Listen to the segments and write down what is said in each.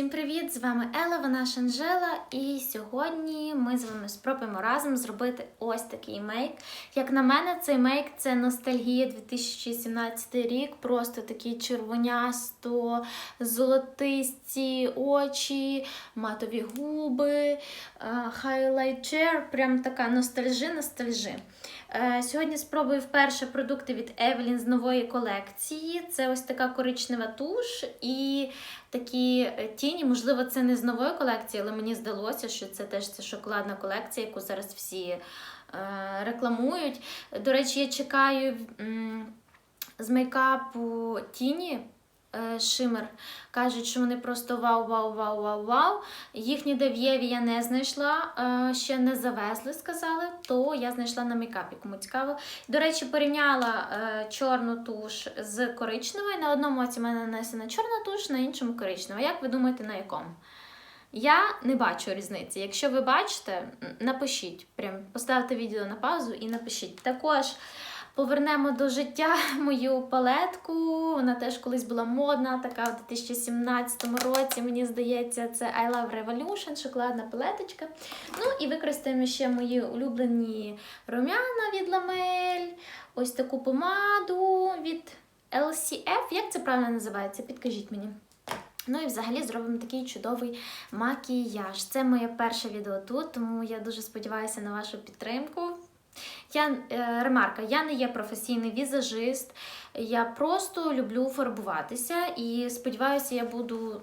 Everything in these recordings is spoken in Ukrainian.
Всім привіт! З вами Ела, вона Шанжела, і сьогодні ми з вами спробуємо разом зробити ось такий мейк. Як на мене, цей мейк це ностальгія 2017 рік, просто такий червонясто, золотисті очі, матові губи, хайлайтер, прям така ностальжи, ностальжи. Е, Сьогодні спробую вперше продукти від Evelyn з нової колекції. Це ось така коричнева туш і такі е, тіні. Можливо, це не з нової колекції, але мені здалося, що це теж це шоколадна колекція, яку зараз всі е, рекламують. До речі, я чекаю з мейкапу тіні. Е, Шимер кажуть, що вони просто вау, вау, вау, вау, вау. Їх ніде в Єві я не знайшла, е, ще не завезли, сказали, то я знайшла на мейкапі, кому цікаво. До речі, порівняла е, чорну туш з коричневою. На одному оці в мене нанесена чорна туш, на іншому коричнева. Як ви думаєте, на якому? Я не бачу різниці. Якщо ви бачите, напишіть. Прям поставте відео на паузу і напишіть. Також повернемо до життя мою палетку. Вона теж колись була модна, така в 2017 році. Мені здається, це I Love Revolution, шоколадна палеточка. Ну і використаємо ще мої улюблені рум'яна від Ламель, ось таку помаду від LCF. Як це правильно називається? Підкажіть мені. Ну і взагалі зробимо такий чудовий макіяж. Це моє перше відео тут, тому я дуже сподіваюся на вашу підтримку. Я, е, ремарка, я не є професійний візажист, я просто люблю фарбуватися і сподіваюся, я буду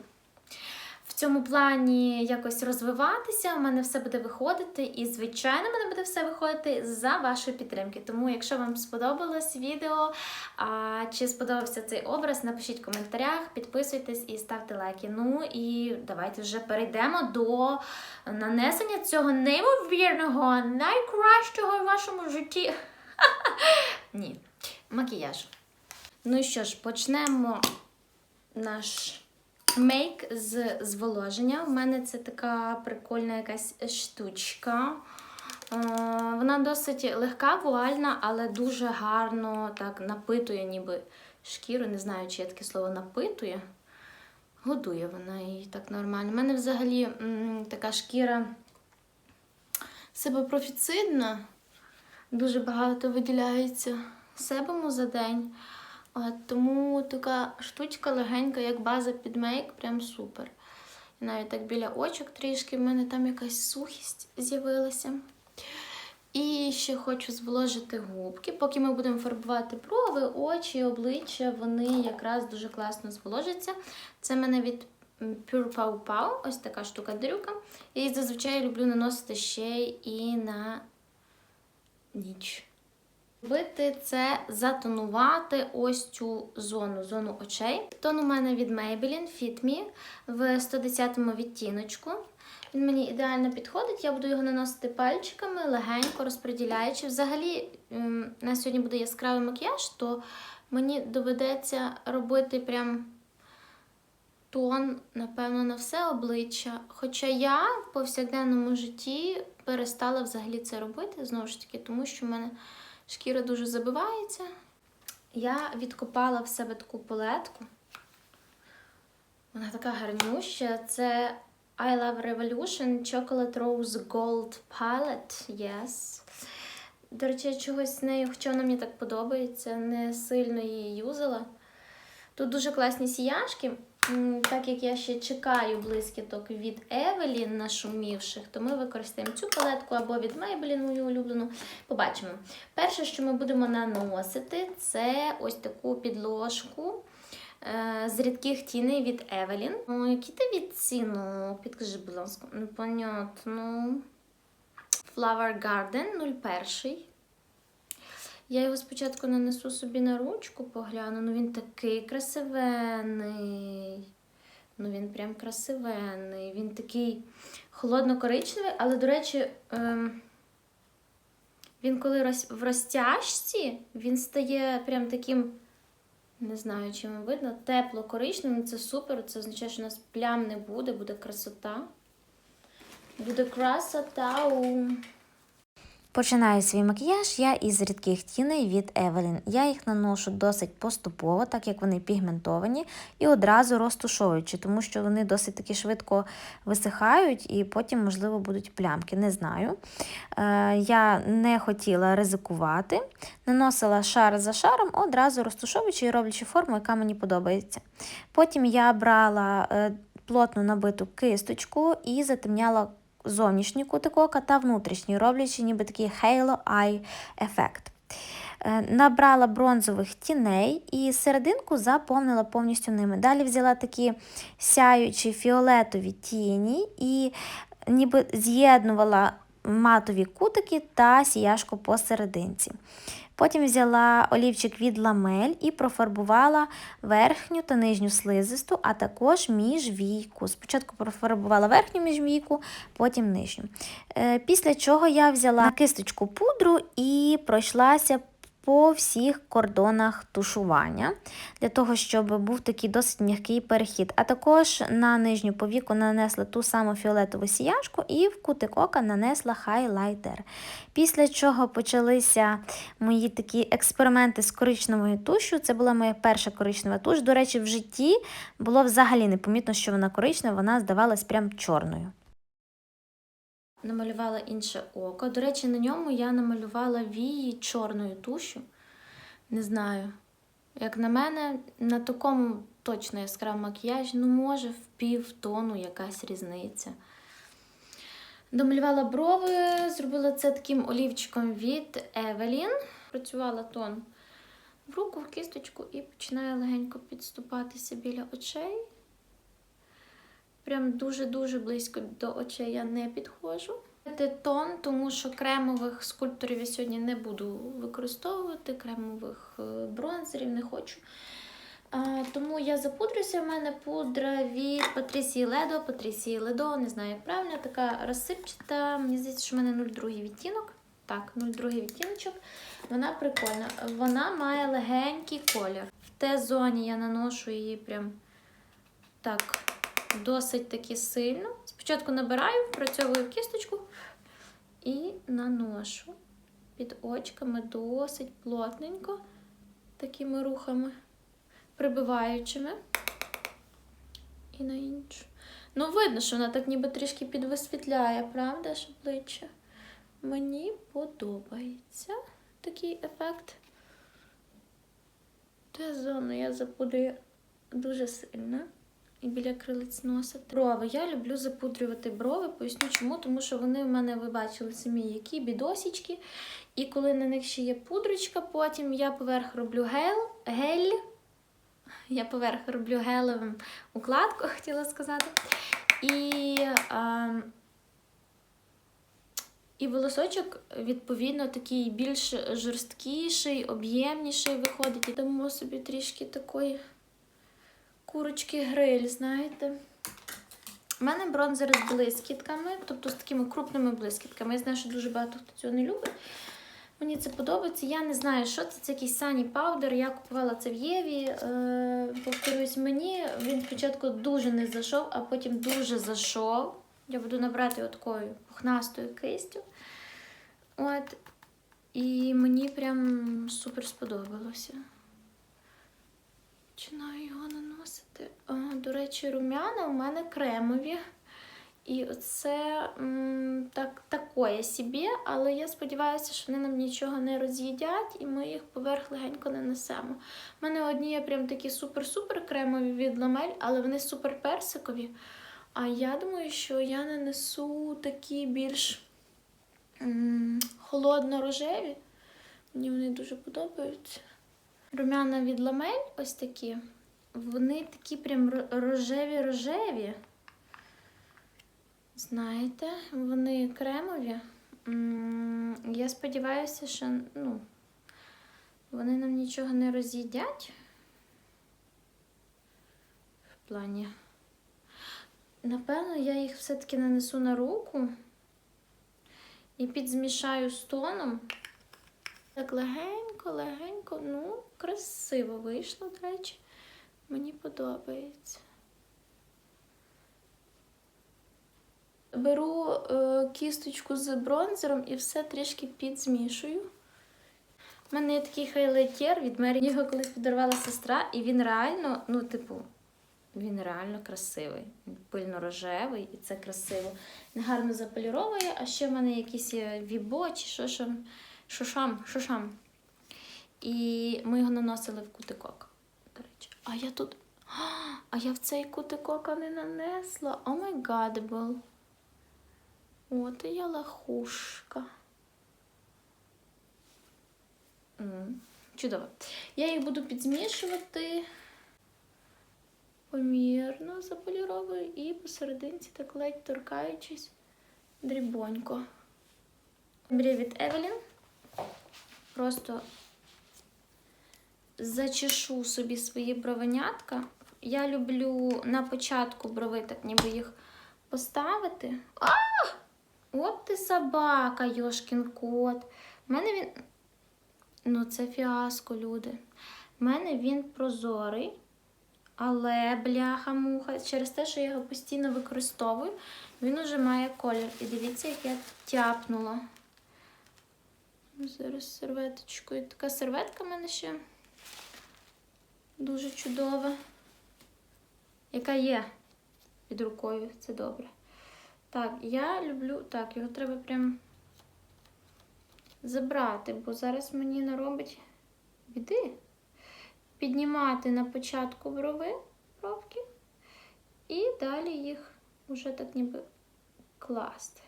цьому плані якось розвиватися. У мене все буде виходити, і, звичайно, мене буде все виходити за вашої підтримки. Тому, якщо вам сподобалось відео, а, чи сподобався цей образ, напишіть в коментарях, підписуйтесь і ставте лайки. Ну і давайте вже перейдемо до нанесення цього неймовірного, найкращого в вашому житті. Ні, макіяж. Ну і що ж, почнемо наш мейк з зволоження. У мене це така прикольна якась штучка. Е, Вона досить легка, вуальна, але дуже гарно так напитує, ніби шкіру. Не знаю, чи є таке слово напитує. Годує вона її так нормально. У мене взагалі м, така шкіра себепрофіцидна. Дуже багато виділяється себому за день. Тому така штучка легенька, як база під мейк, прям супер. І навіть так біля очок трішки в мене там якась сухість з'явилася. І ще хочу зволожити губки. Поки ми будемо фарбувати брови, очі, обличчя, вони якраз дуже класно зволожаться. Це в мене від Pure Pau Pau, ось така штука дрюка. І зазвичай люблю наносити ще і на ніч. Робити це затонувати ось цю зону, зону очей. Тон у мене від Maybelline Fit Me в 110 відтіночку. Він мені ідеально підходить, я буду його наносити пальчиками, легенько розподіляючи. Взагалі, ем, на сьогодні буде яскравий макіяж, то мені доведеться робити прям тон, напевно, на все обличчя. Хоча я в повсякденному житті перестала взагалі це робити, знову ж таки, тому що в мене шкіра дуже забивається. Я відкопала в себе таку палетку. Вона така гарнюща. Це I Love Revolution Chocolate Rose Gold Palette. Yes. До речі, чогось з нею, хоча вона мені так подобається, не сильно її юзала. Тут дуже класні сіяшки. Так як я ще чекаю блискіток від Evelyn нашумівших, то ми використаємо цю палетку або від Maybelline, мою улюблену. Побачимо. Перше, що ми будемо наносити, це ось таку підложку е, з рідких тіней від Evelyn. О, який ти відцінок? Підкажи, будь ласка, непонятно. Flower Garden 01. Я його спочатку нанесу собі на ручку, погляну. Ну він такий красивенний. Ну він прям красивенний. Він такий холодно-коричневий, але, до речі, ем, він коли в розтяжці, він стає прям таким, не знаю, чи вам видно, тепло-коричневим. Це супер. Це означає, що у нас плям не буде, буде красота. Буде красота. Починаю свій макіяж я із рідких тіней від Evelyn. Я їх наношу досить поступово, так як вони пігментовані, і одразу розтушовуючи, тому що вони досить таки швидко висихають і потім, можливо, будуть плямки. Не знаю. Е, я не хотіла ризикувати, наносила шар за шаром, одразу розтушовуючи і роблячи форму, яка мені подобається. Потім я брала е, плотно набиту кисточку і затемняла зовнішній кутик ока та внутрішній, роблячи ніби такий halo eye ефект. Е, Набрала бронзових тіней і серединку заповнила повністю ними. Далі взяла такі сяючі фіолетові тіні і ніби з'єднувала матові кутики та сіяшку посерединці. Потім взяла олівчик від ламель і профарбувала верхню та нижню слизисту, а також міжвійку. Спочатку профарбувала верхню міжвійку, потім нижню. Е, Після чого я взяла кисточку пудру і пройшлася по всіх кордонах тушування, для того, щоб був такий досить м'який перехід. А також на нижню повіку нанесла ту саму фіолетову сіяшку і в кутик ока нанесла хайлайтер. Після чого почалися мої такі експерименти з коричневою тушю. Це була моя перша коричнева туш. До речі, в житті було взагалі непомітно, що вона коричнева, вона здавалась прям чорною. Намалювала інше око. До речі, на ньому я намалювала вії чорною тушу. Не знаю. Як на мене, на такому точно яскравому макіяжі, ну, може, в пів тону якась різниця. Домалювала брови, зробила це таким олівчиком від Evelyn. Працювала тон в руку, в кісточку і починає легенько підступатися біля очей. Прям дуже-дуже близько до очей я не підходжу. Це тон, тому що кремових скульпторів я сьогодні не буду використовувати, кремових е, бронзерів не хочу. А, тому я запудрюся. В мене пудра від Патрісії Ледо, Патрісії Ледо, не знаю, як правильно, така розсипчата. Мені здається, що в мене 02 відтінок. Так, 02 відтіночок. Вона прикольна. Вона має легенький колір. В Т-зоні я наношу її прям так досить таки сильно. Спочатку набираю, працьовую кісточку і наношу під очками досить плотненько, такими рухами, прибиваючими. І на іншу. Ну, видно, що вона так ніби трішки підвисвітляє, правда, ж обличчя. Мені подобається такий ефект. Те зону я запудрюю дуже сильно і біля крилиць носа. Брови. Я люблю запудрювати брови. Поясню чому, тому що вони в мене, ви бачили самі, які бідосічки. І коли на них ще є пудрочка, потім я поверх роблю гель. гель. Я поверх роблю гелевим укладку, хотіла сказати. І, а, і волосочок, відповідно, такий більш жорсткіший, об'ємніший виходить. І дамо собі трішки такої курочки гриль, знаєте. У мене бронзери з блискітками, тобто з такими крупними блискітками. Я знаю, що дуже багато хто цього не любить. Мені це подобається. Я не знаю, що це. Це якийсь Sunny Powder. Я купувала це в Єві. Е, повторюсь, мені він спочатку дуже не зайшов, а потім дуже зайшов. Я буду набрати такою пухнастою кистю. От. І мені прям супер сподобалося. Починаю його до рум'яна у мене кремові. І це так, такое собі, але я сподіваюся, що вони нам нічого не роз'їдять, і ми їх поверх легенько не несемо. У мене одні є прям такі супер-супер кремові від ламель, але вони супер персикові. А я думаю, що я нанесу такі більш холодно-рожеві. Мені вони дуже подобаються. Рум'яна від ламель ось такі. Вони такі прям рожеві-рожеві. Знаєте, вони кремові. Я сподіваюся, що ну, вони нам нічого не роз'їдять. В плані. Напевно, я їх все-таки нанесу на руку і підзмішаю з тоном. Так легенько, легенько, ну, красиво вийшло, до речі. Мені подобається. беру е, кісточку з бронзером і все трішки підзмішую. У мене є такий хайлайтер від Мері. Його колись подарувала сестра, і він реально, ну, типу, він реально красивий. Він пильно-рожевий, і це красиво. Він гарно заполіровує, а ще в мене якісь вібо чи що шам, шошам, шошам. І ми його наносили в кутикок. А я тут. А я в цей кутикока не нанесла. О май гадебл. От і я лахушка. Чудово. Я їх буду підзмішувати помірно заполіровую і посерединці так ледь торкаючись дрібонько. Мрія від Евелін. Просто зачешу собі свої бровенятка. Я люблю на початку брови так ніби їх поставити. А! От ти собака, Йошкін кот. У мене він. Ну, це фіаско, люди. У мене він прозорий, але бляха-муха, через те, що я його постійно використовую, він уже має колір. І дивіться, як я тяпнула. Зараз серветочкою. Така серветка в мене ще дуже чудова. Яка є під рукою, це добре. Так, я люблю. Так, його треба прям забрати, бо зараз мені наробить біди. Піднімати на початку брови, бровки, і далі їх вже так ніби класти.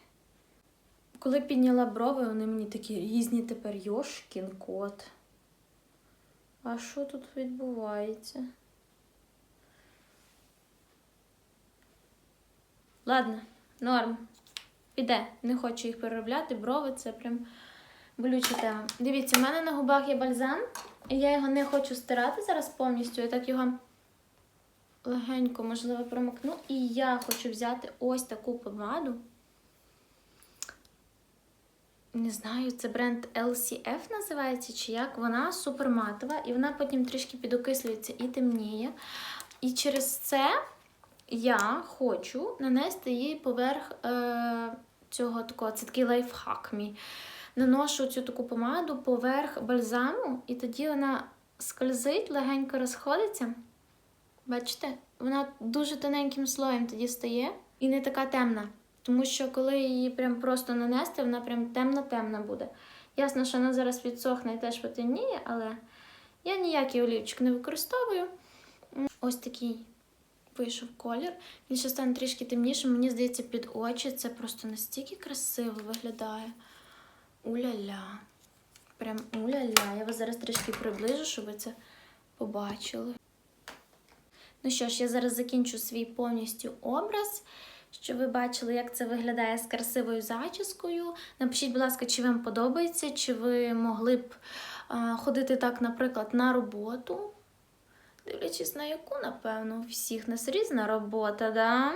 Коли підняла брови, вони мені такі різні тепер Йошкін кот. А що тут відбувається? Ладно, норм. Піде. Не хочу їх переробляти. Брови це прям болюча тема. Дивіться, в мене на губах є бальзам, і я його не хочу стирати зараз повністю. Я так його легенько, можливо, промокну. І я хочу взяти ось таку помаду. Не знаю, це бренд LCF називається, чи як. Вона суперматова, і вона потім трішки підокислюється і темніє. І через це я хочу нанести її поверх е, цього такого, це такий лайфхак мій. Наношу цю таку помаду поверх бальзаму, і тоді вона скользить, легенько розходиться. Бачите? Вона дуже тоненьким слоєм тоді стає і не така темна. Тому що коли її прям просто нанести, вона прям темна-темна буде. Ясно, що вона зараз відсохне і теж потемніє, але я ніякий олівчик не використовую. Ось такий вийшов колір. Він ще стане трішки темнішим. Мені здається, під очі це просто настільки красиво виглядає. Уля-ля. Прям уля-ля. Я вас зараз трішки приближу, щоб ви це побачили. Ну що ж, я зараз закінчу свій повністю образ, щоб ви бачили, як це виглядає з красивою зачіскою. Напишіть, будь ласка, чи вам подобається, чи ви могли б ходити так, наприклад, на роботу. Дивлячись на яку, напевно, у всіх нас різна робота, да?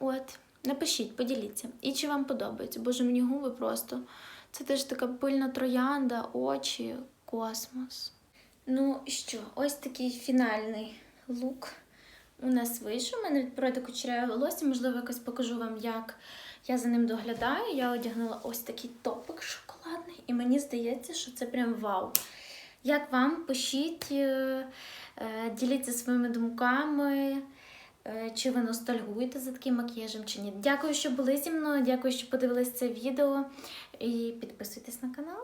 От, напишіть, поділіться. І чи вам подобається? Боже, мені губи просто. Це теж така пильна троянда, очі, космос. Ну що, ось такий фінальний лук у нас вийшов. У мене відпороди кучеряве волосся, можливо, якось покажу вам, як я за ним доглядаю. Я одягнула ось такий топик шоколадний, і мені здається, що це прям вау. Як вам? Пишіть, е, е, діліться своїми думками. Е, Чи ви ностальгуєте за таким макіяжем, чи ні? Дякую, що були зі мною. Дякую, що подивились це відео. І підписуйтесь на канал.